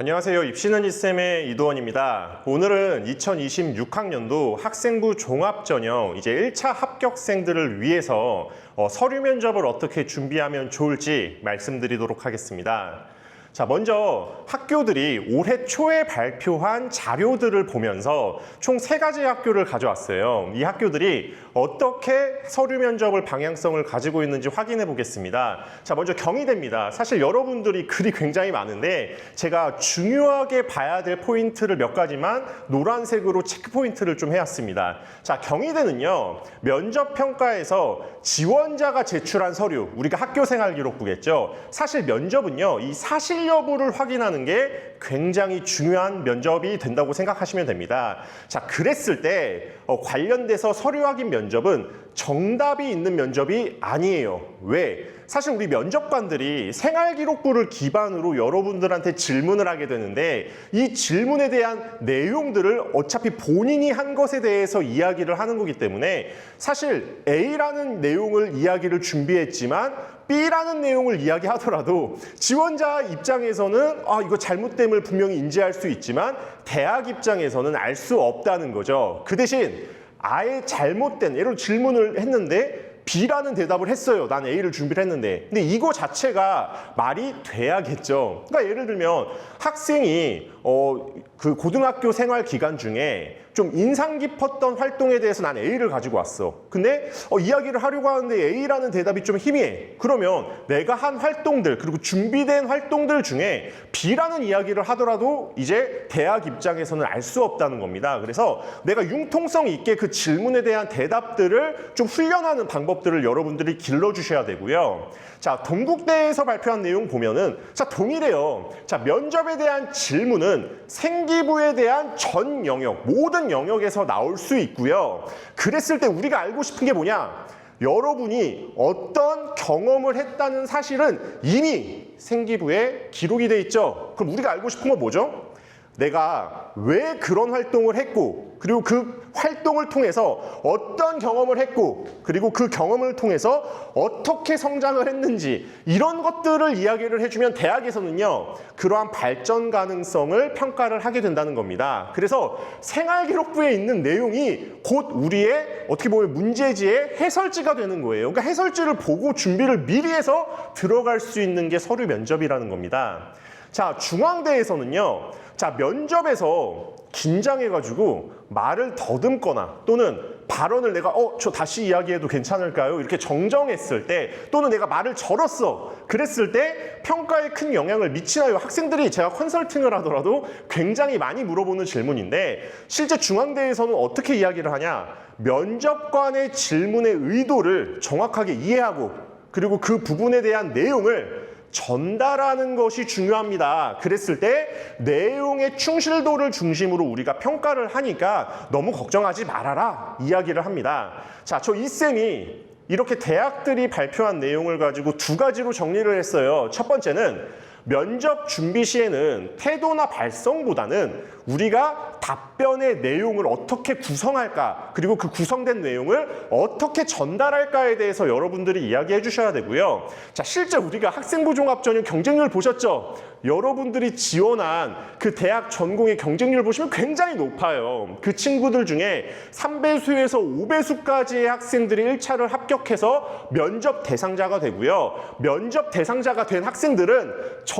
안녕하세요. 입시는 이쌤의 이도원입니다. 오늘은 2026학년도 학생부 종합전형 이제 1차 합격생들을 위해서 어, 서류 면접을 어떻게 준비하면 좋을지 말씀드리도록 하겠습니다. 자, 먼저 학교들이 올해 초에 발표한 자료들을 보면서 총 세 가지 학교를 가져왔어요. 이 학교들이 어떻게 서류 면접을 방향성을 가지고 있는지 확인해 보겠습니다. 자, 먼저 경희대입니다. 사실 여러분들이 글이 굉장히 많은데 제가 중요하게 봐야 될 포인트를 몇 가지만 노란색으로 체크 포인트를 좀 해왔습니다. 자, 경희대는요, 면접 평가에서 지원자가 제출한 서류, 우리가 학교 생활 기록부겠죠. 사실 면접은요, 이 사실 여부를 확인하는 게 굉장히 중요한 면접이 된다고 생각하시면 됩니다. 자, 그랬을 때 어, 관련돼서 서류 확인 면접은 정답이 있는 면접이 아니에요. 왜? 사실 우리 면접관들이 생활 기록부를 기반으로 여러분들한테 질문을 하게 되는데 이 질문에 대한 내용들을 어차피 본인이 한 것에 대해서 이야기를 하는 거기 때문에 사실 A라는 내용을 이야기를 준비했지만 B라는 내용을 이야기하더라도 지원자 입장에서는 아 이거 잘못됨을 분명히 인지할 수 있지만 대학 입장에서는 알 수 없다는 거죠. 그 대신 아예 잘못된 들어 질문을 했는데 B라는 대답을 했어요. 난 A를 준비를 했는데. 근데 이거 자체가 말이 돼야겠죠. 그러니까 예를 들면 학생이 어, 그 고등학교 생활 기간 중에 좀 인상 깊었던 활동에 대해서 난 A를 가지고 왔어. 근데 어, 이야기를 하려고 하는데 A라는 대답이 좀 희미해. 그러면 내가 한 활동들 그리고 준비된 활동들 중에 B라는 이야기를 하더라도 이제 대학 입장에서는 알 수 없다는 겁니다. 그래서 내가 융통성 있게 그 질문에 대한 대답들을 좀 훈련하는 방법들을 여러분들이 길러주셔야 되고요. 자, 동국대에서 발표한 내용 보면은 자, 동일해요. 자, 면접에 대한 질문은 생기부에 대한 전 영역, 모든 영역에서 나올 수 있고요. 그랬을 때 우리가 알고 싶은 게 뭐냐? 여러분이 어떤 경험을 했다는 사실은 이미 생기부에 기록이 돼 있죠. 그럼 우리가 알고 싶은 건 뭐죠? 내가 왜 그런 활동을 했고, 그리고 그 활동을 통해서 어떤 경험을 했고, 그리고 그 경험을 통해서 어떻게 성장을 했는지, 이런 것들을 이야기를 해주면 대학에서는요, 그러한 발전 가능성을 평가를 하게 된다는 겁니다. 그래서 생활기록부에 있는 내용이 곧 우리의 어떻게 보면 문제지의 해설지가 되는 거예요. 그러니까 해설지를 보고 준비를 미리 해서 들어갈 수 있는 게 서류 면접이라는 겁니다. 자, 중앙대에서는요, 자, 면접에서 긴장해가지고 말을 더듬거나 또는 발언을 내가 어, 저 다시 이야기해도 괜찮을까요? 이렇게 정정했을 때 또는 내가 말을 절었어. 그랬을 때 평가에 큰 영향을 미치나요? 학생들이 제가 컨설팅을 하더라도 굉장히 많이 물어보는 질문인데 실제 중앙대에서는 어떻게 이야기를 하냐? 면접관의 질문의 의도를 정확하게 이해하고 그리고 그 부분에 대한 내용을 전달하는 것이 중요합니다. 그랬을 때 내용의 충실도를 중심으로 우리가 평가를 하니까 너무 걱정하지 말아라 이야기를 합니다. 자, 저 이쌤이 이렇게 대학들이 발표한 내용을 가지고 두 가지로 정리를 했어요. 첫 번째는 면접 준비 시에는 태도나 발성보다는 우리가 답변의 내용을 어떻게 구성할까, 그리고 그 구성된 내용을 어떻게 전달할까에 대해서 여러분들이 이야기해 주셔야 되고요. 자, 실제 우리가 학생부 종합 전형 경쟁률 보셨죠? 여러분들이 지원한 그 대학 전공의 경쟁률 보시면 굉장히 높아요. 그 친구들 중에 3배수에서 5배수까지의 학생들이 1차를 합격해서 면접 대상자가 되고요. 면접 대상자가 된 학생들은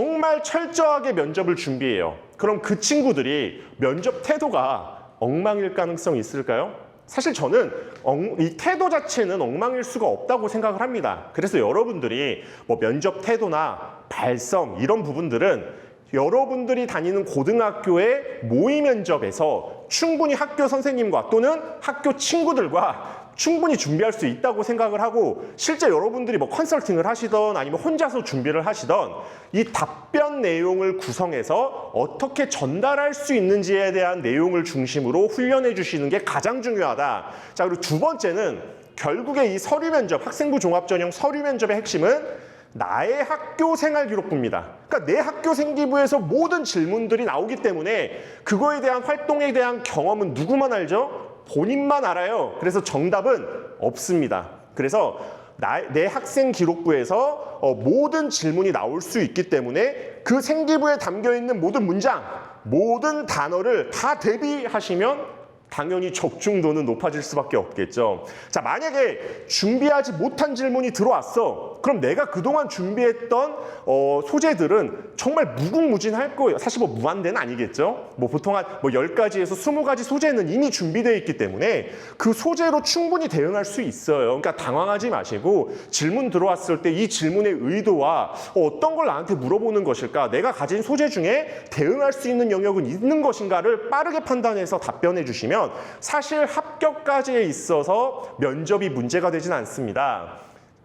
정말 철저하게 면접을 준비해요. 그럼 그 친구들이 면접 태도가 엉망일 가능성이 있을까요? 사실 저는 엉- 이 태도 자체는 엉망일 수가 없다고 생각을 합니다. 그래서 여러분들이 뭐 면접 태도나 발성 이런 부분들은 여러분들이 다니는 고등학교의 모의 면접에서 충분히 학교 선생님과 또는 학교 친구들과 충분히 준비할 수 있다고 생각을 하고 실제 여러분들이 뭐 컨설팅을 하시던 아니면 혼자서 준비를 하시던 이 답변 내용을 구성해서 어떻게 전달할 수 있는지에 대한 내용을 중심으로 훈련해 주시는 게 가장 중요하다. 자, 그리고 두 번째는 결국에 이 서류 면접, 학생부 종합 전형 서류 면접의 핵심은 나의 학교 생활 기록부입니다. 그러니까 내 학교 생기부에서 모든 질문들이 나오기 때문에 그거에 대한 활동에 대한 경험은 누구만 알죠? 본인만 알아요. 그래서 정답은 없습니다. 그래서 나, 내 학생 기록부에서 어, 모든 질문이 나올 수 있기 때문에 그 생기부에 담겨 있는 모든 문장, 모든 단어를 다 대비하시면 당연히 적중도는 높아질 수밖에 없겠죠. 자, 만약에 준비하지 못한 질문이 들어왔어. 그럼 내가 그동안 준비했던 어, 소재들은 정말 무궁무진할 거예요. 사실 뭐 무한대는 아니겠죠. 뭐 보통 한뭐 10가지에서 20가지 소재는 이미 준비되어 있기 때문에 그 소재로 충분히 대응할 수 있어요. 그러니까 당황하지 마시고 질문 들어왔을 때 이 질문의 의도와 어, 어떤 걸 나한테 물어보는 것일까? 내가 가진 소재 중에 대응할 수 있는 영역은 있는 것인가를 빠르게 판단해서 답변해 주시면 사실 합격까지에 있어서 면접이 문제가 되진 않습니다.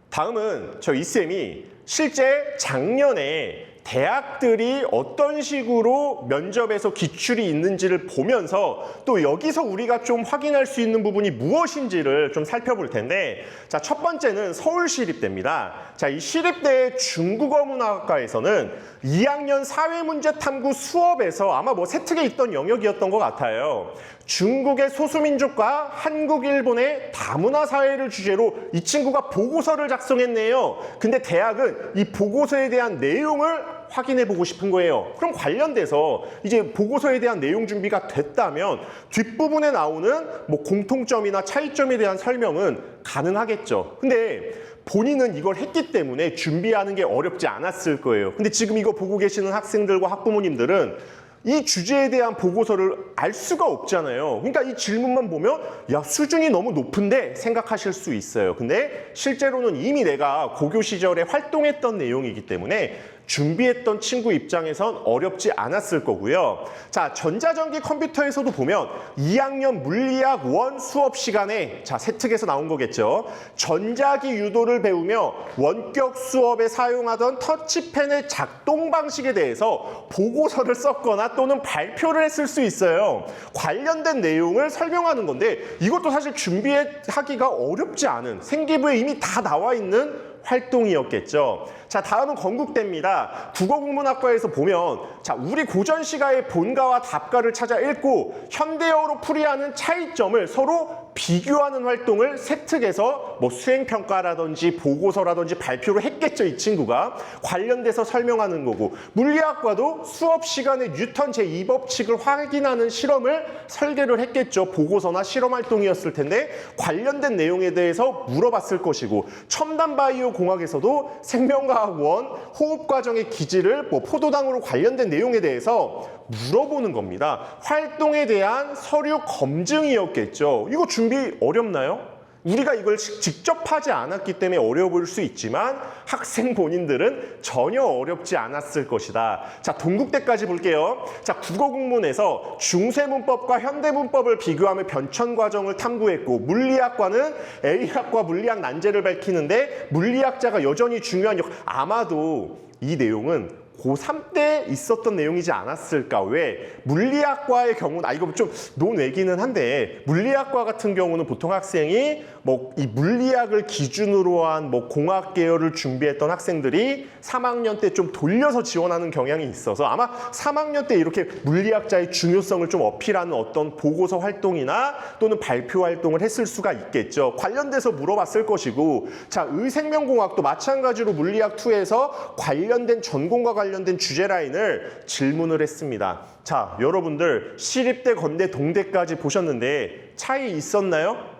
다음은 저 이쌤이 실제 작년에 대학들이 어떤 식으로 면접에서 기출이 있는지를 보면서 또 여기서 우리가 좀 확인할 수 있는 부분이 무엇인지를 좀 살펴볼 텐데 자, 첫 번째는 서울시립대입니다. 자, 이 시립대의 중국어 문학과에서는 2학년 사회문제 탐구 수업에서 아마 뭐 세특에 있던 영역이었던 것 같아요. 중국의 소수민족과 한국, 일본의 다문화 사회를 주제로 이 친구가 보고서를 작성했네요. 근데 대학은 이 보고서에 대한 내용을 확인해 보고 싶은 거예요. 그럼 관련돼서 이제 보고서에 대한 내용 준비가 됐다면 뒷부분에 나오는 뭐 공통점이나 차이점에 대한 설명은 가능하겠죠. 근데 본인은 이걸 했기 때문에 준비하는 게 어렵지 않았을 거예요. 근데 지금 이거 보고 계시는 학생들과 학부모님들은 이 주제에 대한 보고서를 알 수가 없잖아요. 그러니까 이 질문만 보면 야 수준이 너무 높은데 생각하실 수 있어요. 근데 실제로는 이미 내가 고교 시절에 활동했던 내용이기 때문에 준비했던 친구 입장에선 어렵지 않았을 거고요. 자, 전자전기 컴퓨터에서도 보면 2학년 물리학 원 수업 시간에 자, 세특에서 나온 거겠죠. 전자기 유도를 배우며 원격 수업에 사용하던 터치펜의 작동 방식에 대해서 보고서를 썼거나 또는 발표를 했을 수 있어요. 관련된 내용을 설명하는 건데 이것도 사실 준비하기가 어렵지 않은 생기부에 이미 다 나와 있는 활동이었겠죠. 자, 다음은 건국대입니다. 국어국문학과에서 보면 자, 우리 고전 시가의 본가와 답가를 찾아 읽고 현대어로 풀이하는 차이점을 서로 비교하는 활동을 세특에서 뭐 수행평가라든지 보고서라든지 발표를 했겠죠, 이 친구가. 관련돼서 설명하는 거고. 물리학과도 수업 시간에 뉴턴 제2법칙을 확인하는 실험을 설계를 했겠죠. 보고서나 실험 활동이었을 텐데 관련된 내용에 대해서 물어봤을 것이고 첨단 바이오 공학에서도 생명과학 원 호흡 과정의 기지를 뭐 포도당으로 관련된 내용에 대해서 물어보는 겁니다. 활동에 대한 서류 검증이었겠죠. 이거 준비 어렵나요? 우리가 이걸 시- 직접 하지 않았기 때문에 어려워 보일 수 있지만 학생 본인들은 전혀 어렵지 않았을 것이다. 자, 동국대까지 볼게요. 자, 국어 국문에서 중세 문법과 현대 문법을 비교하며 변천 과정을 탐구했고 물리학과는 A학과 물리학 난제를 밝히는데 물리학자가 여전히 중요한 역 아마도 이 내용은 고3 때 있었던 내용이지 않았을까? 왜? 물리학과의 경우는, 아, 이거 좀 논외기는 한데, 물리학과 같은 경우는 보통 학생이 뭐 이 물리학을 기준으로 한 뭐 공학 계열을 준비했던 학생들이 3학년 때 좀 돌려서 지원하는 경향이 있어서 아마 3학년 때 이렇게 물리학자의 중요성을 좀 어필하는 어떤 보고서 활동이나 또는 발표 활동을 했을 수가 있겠죠. 관련돼서 물어봤을 것이고, 자, 의생명공학도 마찬가지로 물리학 2에서 관련된 전공과 관련된 주제 라인을 질문을 했습니다. 자, 여러분들 시립대, 건대, 동대까지 보셨는데 차이 있었나요?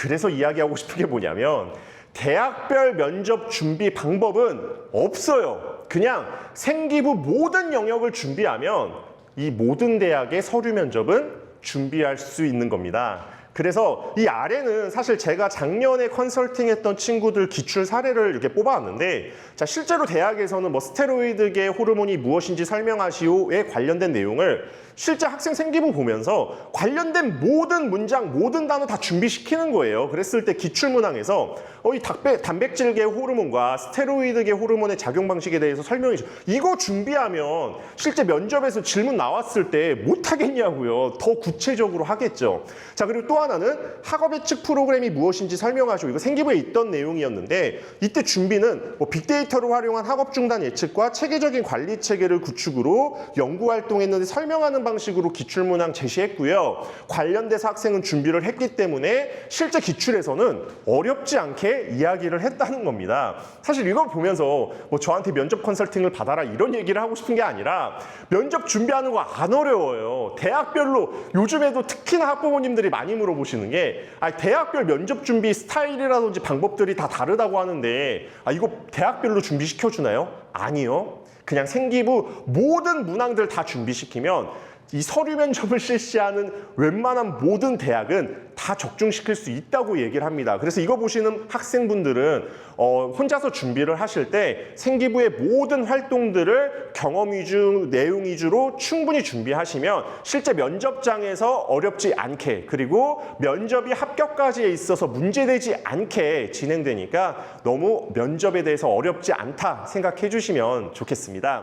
그래서 이야기하고 싶은 게 뭐냐면 대학별 면접 준비 방법은 없어요. 그냥 생기부 모든 영역을 준비하면 이 모든 대학의 서류 면접은 준비할 수 있는 겁니다. 그래서 이 아래는 사실 제가 작년에 컨설팅했던 친구들 기출 사례를 이렇게 뽑아왔는데 자 실제로 대학에서는 뭐 스테로이드계 호르몬이 무엇인지 설명하시오에 관련된 내용을 실제 학생 생기부 보면서 관련된 모든 문장, 모든 단어 다 준비시키는 거예요. 그랬을 때 기출문항에서 어, 이 닭배, 단백질계 호르몬과 스테로이드계 호르몬의 작용 방식에 대해서 설명해 줘. 이거 준비하면 실제 면접에서 질문 나왔을 때 못하겠냐고요. 더 구체적으로 하겠죠. 자, 그리고 또 하나 하나는 학업 예측 프로그램이 무엇인지 설명하시고 이거 생기부에 있던 내용이었는데 이때 준비는 뭐 빅데이터를 활용한 학업 중단 예측과 체계적인 관리 체계를 구축으로 연구 활동했는데 설명하는 방식으로 기출 문항 제시했고요. 관련돼서 학생은 준비를 했기 때문에 실제 기출에서는 어렵지 않게 이야기를 했다는 겁니다. 사실 이걸 보면서 뭐 저한테 면접 컨설팅을 받아라 이런 얘기를 하고 싶은 게 아니라 면접 준비하는 거 안 어려워요. 대학별로 요즘에도 특히나 학부모님들이 많이 물 어보시는 게 아, 대학별 면접 준비 스타일이라든지 방법들이 다 다르다고 하는데 아, 이거 대학별로 준비시켜 주나요? 아니요. 그냥 생기부 모든 문항들 다 준비시키면 이 서류 면접을 실시하는 웬만한 모든 대학은 다 적중시킬 수 있다고 얘기를 합니다. 그래서 이거 보시는 학생분들은 어, 혼자서 준비를 하실 때 생기부의 모든 활동들을 경험 위주, 내용 위주로 충분히 준비하시면 실제 면접장에서 어렵지 않게 그리고 면접이 합격까지에 있어서 문제되지 않게 진행되니까 너무 면접에 대해서 어렵지 않다 생각해 주시면 좋겠습니다.